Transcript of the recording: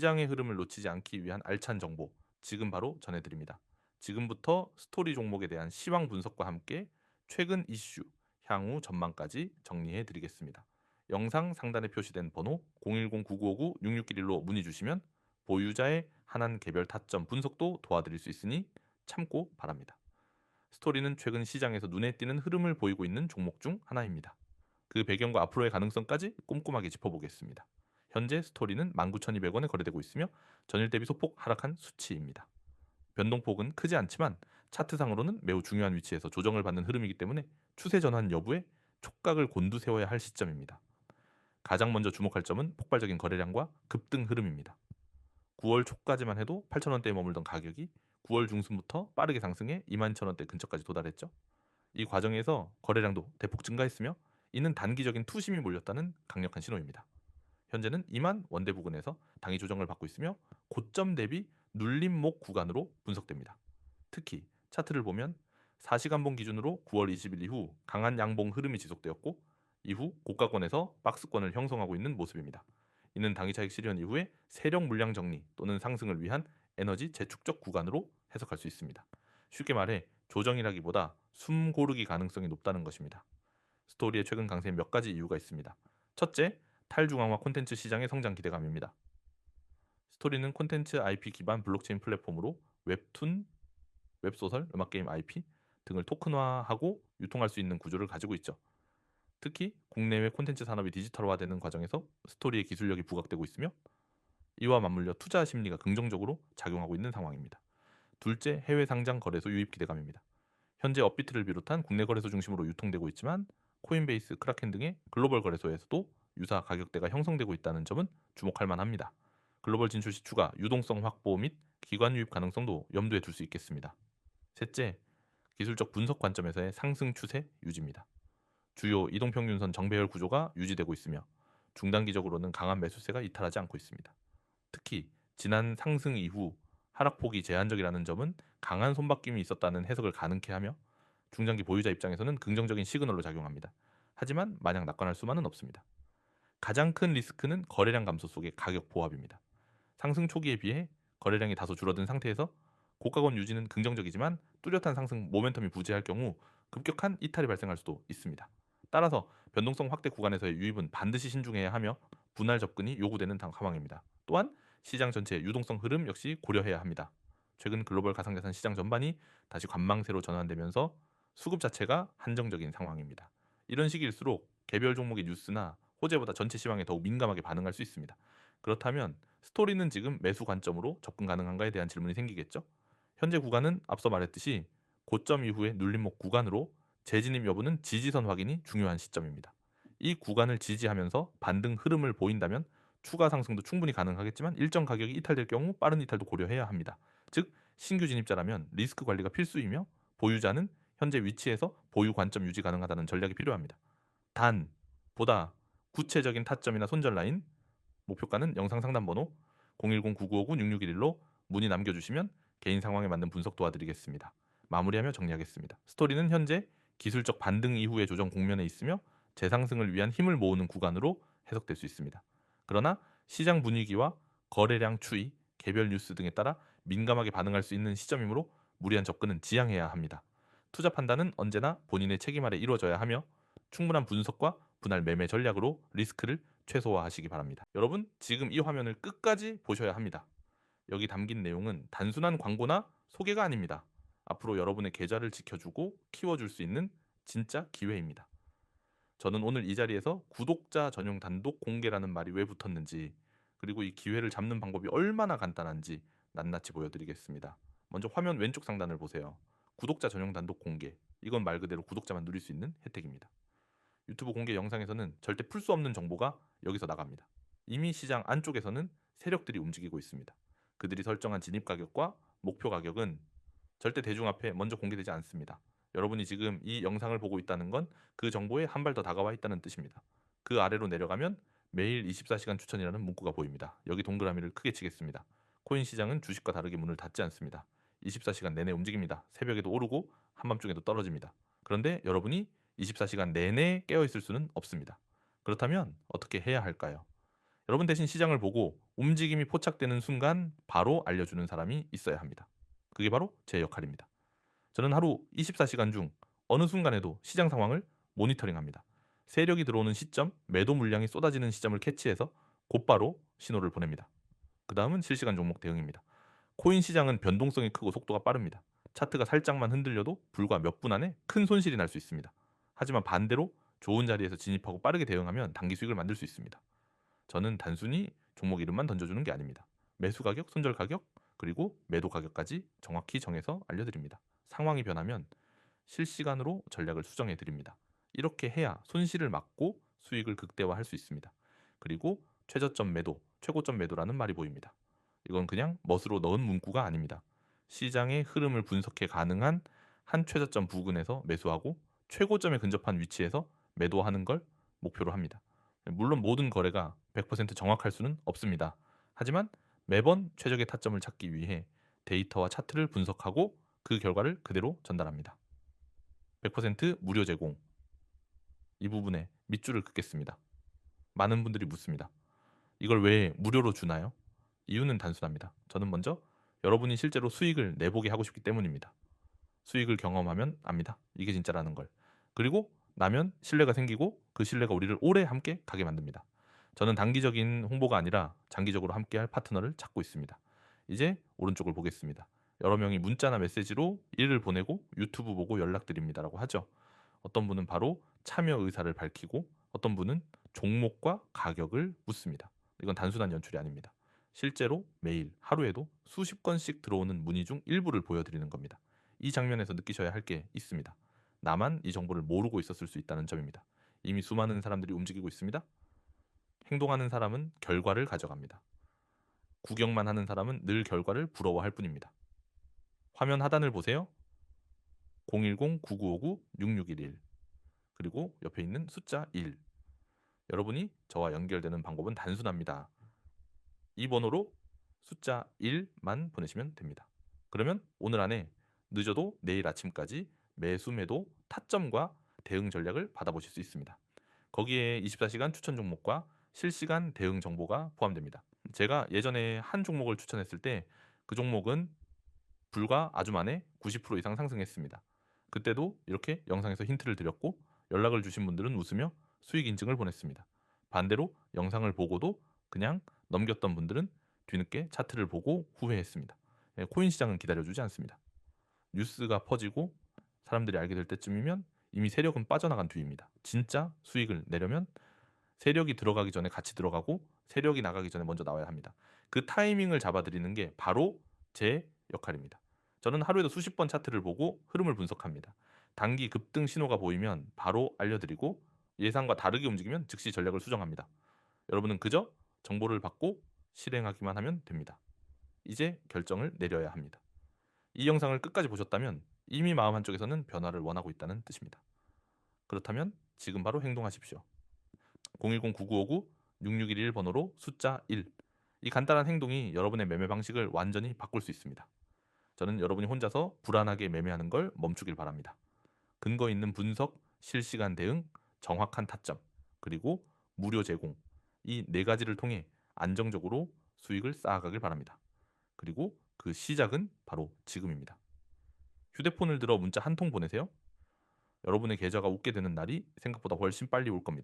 시장의 흐름을 놓치지 않기 위한 알찬 정보 지금 바로 전해드립니다. 지금부터 스토리 종목에 대한 시황 분석과 함께 최근 이슈, 향후 전망까지 정리해 드리겠습니다. 영상 상단에 표시된 번호 010-9959-6611로 문의 주시면 보유자의 한한 개별 타점 분석도 도와드릴 수 있으니 참고 바랍니다. 스토리는 최근 시장에서 눈에 띄는 흐름을 보이고 있는 종목 중 하나입니다. 그 배경과 앞으로의 가능성까지 꼼꼼하게 짚어보겠습니다. 현재 스토리는 19,200원에 거래되고 있으며 전일 대비 소폭 하락한 수치입니다. 변동폭은 크지 않지만 차트상으로는 매우 중요한 위치에서 조정을 받는 흐름이기 때문에 추세 전환 여부에 촉각을 곤두세워야 할 시점입니다. 가장 먼저 주목할 점은 폭발적인 거래량과 급등 흐름입니다. 9월 초까지만 해도 8,000원대에 머물던 가격이 9월 중순부터 빠르게 상승해 22,000원대 근처까지 도달했죠. 이 과정에서 거래량도 대폭 증가했으며 이는 단기적인 투심이 몰렸다는 강력한 신호입니다. 현재는 2만 원대 부근에서 당이 조정을 받고 있으며 고점 대비 눌림목 구간으로 분석됩니다. 특히 차트를 보면 4시간봉 기준으로 9월 20일 이후 강한 양봉 흐름이 지속되었고 이후 고가권에서 박스권을 형성하고 있는 모습입니다. 이는 당기 차익 실현 이후에 세력 물량 정리 또는 상승을 위한 에너지 재축적 구간으로 해석할 수 있습니다. 쉽게 말해 조정이라기보다 숨 고르기 가능성이 높다는 것입니다. 스토리의 최근 강세에 몇 가지 이유가 있습니다. 첫째, 탈중앙화 콘텐츠 시장의 성장 기대감입니다. 스토리는 콘텐츠 IP 기반 블록체인 플랫폼으로 웹툰, 웹소설, 음악게임 IP 등을 토큰화하고 유통할 수 있는 구조를 가지고 있죠. 특히 국내외 콘텐츠 산업이 디지털화되는 과정에서 스토리의 기술력이 부각되고 있으며 이와 맞물려 투자 심리가 긍정적으로 작용하고 있는 상황입니다. 둘째, 해외 상장 거래소 유입 기대감입니다. 현재 업비트를 비롯한 국내 거래소 중심으로 유통되고 있지만 코인베이스, 크라켄 등의 글로벌 거래소에서도 유사 가격대가 형성되고 있다는 점은 주목할 만합니다. 글로벌 진출 시 추가 유동성 확보 및 기관 유입 가능성도 염두에 둘 수 있겠습니다. 셋째, 기술적 분석 관점에서의 상승 추세 유지입니다. 주요 이동평균선 정배열 구조가 유지되고 있으며 중단기적으로는 강한 매수세가 이탈하지 않고 있습니다. 특히 지난 상승 이후 하락폭이 제한적이라는 점은 강한 손바뀜이 있었다는 해석을 가능케 하며 중장기 보유자 입장에서는 긍정적인 시그널로 작용합니다. 하지만 마냥 낙관할 수만은 없습니다. 가장 큰 리스크는 거래량 감소 속의 가격 보합입니다. 상승 초기에 비해 거래량이 다소 줄어든 상태에서 고가권 유지는 긍정적이지만 뚜렷한 상승 모멘텀이 부재할 경우 급격한 이탈이 발생할 수도 있습니다. 따라서 변동성 확대 구간에서의 유입은 반드시 신중해야 하며 분할 접근이 요구되는 상황입니다. 또한 시장 전체의 유동성 흐름 역시 고려해야 합니다. 최근 글로벌 가상자산 시장 전반이 다시 관망세로 전환되면서 수급 자체가 한정적인 상황입니다. 이런 시기일수록 개별 종목의 뉴스나 호재보다 전체 시황에 더욱 민감하게 반응할 수 있습니다. 그렇다면 스토리는 지금 매수 관점으로 접근 가능한가에 대한 질문이 생기겠죠. 현재 구간은 앞서 말했듯이 고점 이후의 눌림목 구간으로 재진입 여부는 지지선 확인이 중요한 시점입니다. 이 구간을 지지하면서 반등 흐름을 보인다면 추가 상승도 충분히 가능하겠지만 일정 가격이 이탈될 경우 빠른 이탈도 고려해야 합니다. 즉 신규 진입자라면 리스크 관리가 필수이며 보유자는 현재 위치에서 보유 관점 유지 가능하다는 전략이 필요합니다. 단 보다 구체적인 타점이나 손절 라인 목표가는 영상 상담 번호 010-9959-6611로 문의 남겨주시면 개인 상황에 맞는 분석 도와드리겠습니다. 마무리하며 정리하겠습니다. 스토리는 현재 기술적 반등 이후의 조정 국면에 있으며 재상승을 위한 힘을 모으는 구간으로 해석될 수 있습니다. 그러나 시장 분위기와 거래량 추이, 개별 뉴스 등에 따라 민감하게 반응할 수 있는 시점이므로 무리한 접근은 지양해야 합니다. 투자 판단은 언제나 본인의 책임 아래 이루어져야 하며 충분한 분석과 분할 매매 전략으로 리스크를 최소화하시기 바랍니다. 여러분, 지금 이 화면을 끝까지 보셔야 합니다. 여기 담긴 내용은 단순한 광고나 소개가 아닙니다. 앞으로 여러분의 계좌를 지켜주고 키워줄 수 있는 진짜 기회입니다. 저는 오늘 이 자리에서 구독자 전용 단독 공개라는 말이 왜 붙었는지 그리고 이 기회를 잡는 방법이 얼마나 간단한지 낱낱이 보여드리겠습니다. 먼저 화면 왼쪽 상단을 보세요. 구독자 전용 단독 공개. 이건 말 그대로 구독자만 누릴 수 있는 혜택입니다. 유튜브 공개 영상에서는 절대 풀 수 없는 정보가 여기서 나갑니다. 이미 시장 안쪽에서는 세력들이 움직이고 있습니다. 그들이 설정한 진입 가격과 목표 가격은 절대 대중 앞에 먼저 공개되지 않습니다. 여러분이 지금 이 영상을 보고 있다는 건 그 정보에 한 발 더 다가와 있다는 뜻입니다. 그 아래로 내려가면 매일 24시간 추천이라는 문구가 보입니다. 여기 동그라미를 크게 치겠습니다. 코인 시장은 주식과 다르게 문을 닫지 않습니다. 24시간 내내 움직입니다. 새벽에도 오르고 한밤중에도 떨어집니다. 그런데 여러분이 24시간 내내 깨어 있을 수는 없습니다. 그렇다면 어떻게 해야 할까요? 여러분 대신 시장을 보고 움직임이 포착되는 순간 바로 알려주는 사람이 있어야 합니다. 그게 바로 제 역할입니다. 저는 하루 24시간 중 어느 순간에도 시장 상황을 모니터링합니다. 세력이 들어오는 시점, 매도 물량이 쏟아지는 시점을 캐치해서 곧바로 신호를 보냅니다. 그 다음은 실시간 종목 대응입니다. 코인 시장은 변동성이 크고 속도가 빠릅니다. 차트가 살짝만 흔들려도 불과 몇 분 안에 큰 손실이 날 수 있습니다. 하지만 반대로 좋은 자리에서 진입하고 빠르게 대응하면 단기 수익을 만들 수 있습니다. 저는 단순히 종목 이름만 던져주는 게 아닙니다. 매수 가격, 손절 가격, 그리고 매도 가격까지 정확히 정해서 알려드립니다. 상황이 변하면 실시간으로 전략을 수정해 드립니다. 이렇게 해야 손실을 막고 수익을 극대화할 수 있습니다. 그리고 최저점 매도, 최고점 매도라는 말이 보입니다. 이건 그냥 멋으로 넣은 문구가 아닙니다. 시장의 흐름을 분석해 가능한 한 최저점 부근에서 매수하고 최고점에 근접한 위치에서 매도하는 걸 목표로 합니다. 물론 모든 거래가 100% 정확할 수는 없습니다. 하지만 매번 최적의 타점을 찾기 위해 데이터와 차트를 분석하고 그 결과를 그대로 전달합니다. 100% 무료 제공. 이 부분에 밑줄을 긋겠습니다. 많은 분들이 묻습니다. 이걸 왜 무료로 주나요? 이유는 단순합니다. 저는 먼저 여러분이 실제로 수익을 내보게 하고 싶기 때문입니다. 수익을 경험하면 압니다. 이게 진짜라는 걸. 그리고 나면 신뢰가 생기고 그 신뢰가 우리를 오래 함께 가게 만듭니다. 저는 단기적인 홍보가 아니라 장기적으로 함께할 파트너를 찾고 있습니다. 이제 오른쪽을 보겠습니다. 여러 명이 문자나 메시지로 일을 보내고 유튜브 보고 연락드립니다라고 하죠. 어떤 분은 바로 참여 의사를 밝히고 어떤 분은 종목과 가격을 묻습니다. 이건 단순한 연출이 아닙니다. 실제로 매일 하루에도 수십 건씩 들어오는 문의 중 일부를 보여드리는 겁니다. 이 장면에서 느끼셔야 할 게 있습니다. 나만 이 정보를 모르고 있었을 수 있다는 점입니다. 이미 수많은 사람들이 움직이고 있습니다. 행동하는 사람은 결과를 가져갑니다. 구경만 하는 사람은 늘 결과를 부러워할 뿐입니다. 화면 하단을 보세요. 010-9959-6611 그리고 옆에 있는 숫자 1 여러분이 저와 연결되는 방법은 단순합니다. 이 번호로 숫자 1만 보내시면 됩니다. 그러면 오늘 안에 늦어도 내일 아침까지 매수 매도 타점과 대응 전략을 받아보실 수 있습니다. 거기에 24시간 추천 종목과 실시간 대응 정보가 포함됩니다. 제가 예전에 한 종목을 추천했을 때 그 종목은 불과 아주 만에 90% 이상 상승했습니다. 그때도 이렇게 영상에서 힌트를 드렸고 연락을 주신 분들은 웃으며 수익 인증을 보냈습니다. 반대로 영상을 보고도 그냥 넘겼던 분들은 뒤늦게 차트를 보고 후회했습니다. 예, 코인 시장은 기다려주지 않습니다. 뉴스가 퍼지고 사람들이 알게 될 때쯤이면 이미 세력은 빠져나간 뒤입니다. 진짜 수익을 내려면 세력이 들어가기 전에 같이 들어가고 세력이 나가기 전에 먼저 나와야 합니다. 그 타이밍을 잡아드리는 게 바로 제 역할입니다. 저는 하루에도 수십 번 차트를 보고 흐름을 분석합니다. 단기 급등 신호가 보이면 바로 알려드리고 예상과 다르게 움직이면 즉시 전략을 수정합니다. 여러분은 그저 정보를 받고 실행하기만 하면 됩니다. 이제 결정을 내려야 합니다. 이 영상을 끝까지 보셨다면 이미 마음 한쪽에서는 변화를 원하고 있다는 뜻입니다. 그렇다면 지금 바로 행동하십시오. 010-9959-6611 번호로 숫자 1. 이 간단한 행동이 여러분의 매매 방식을 완전히 바꿀 수 있습니다. 저는 여러분이 혼자서 불안하게 매매하는 걸 멈추길 바랍니다. 근거 있는 분석, 실시간 대응, 정확한 타점, 그리고 무료 제공 이 네 가지를 통해 안정적으로 수익을 쌓아가길 바랍니다. 그리고 그 시작은 바로 지금입니다. 휴대폰을 들어 문자 한 통 보내세요. 여러분의 계좌가 웃게 되는 날이 생각보다 훨씬 빨리 올 겁니다.